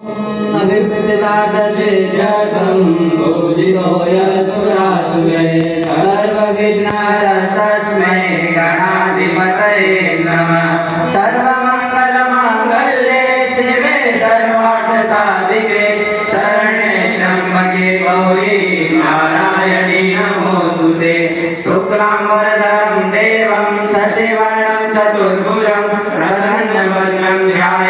अभिप्सितार्थसिद्ध्यर्थं पूजितो यशुरासुरे सर्वविघ्नहरस्तस्मै गणाधिपतये नमः देवं शशिवर्णं चतुर्भुजं प्रसन्नवदनं ध्यायेत्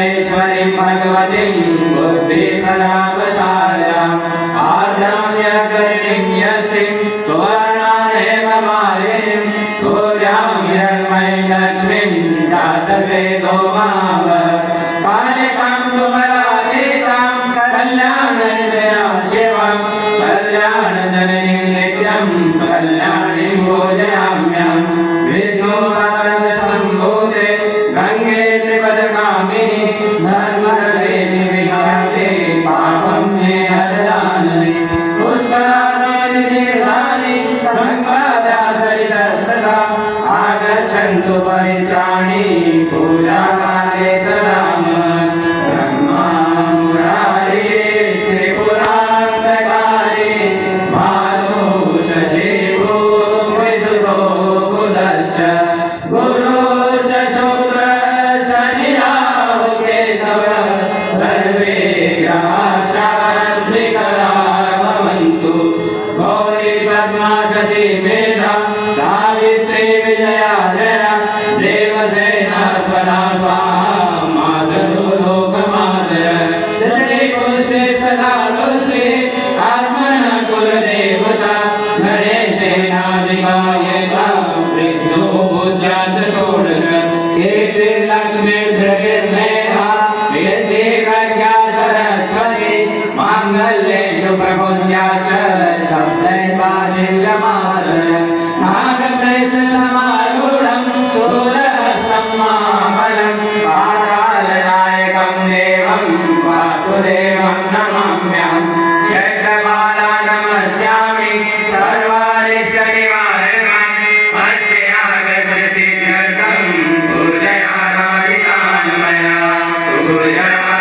परमेश्वरी भगवती बुद्धिफलापसाराम् आर्द्राम्य करणीय श्रीं सुवर्णादेव मालिनीं सूर्यां हिरण्मयी लक्ष्मीं जातवे गोमाव पालिकां सुमलातीतां कल्याणजया शिवं कल्याणजननीं नित्यं कल्याण দুনিয়া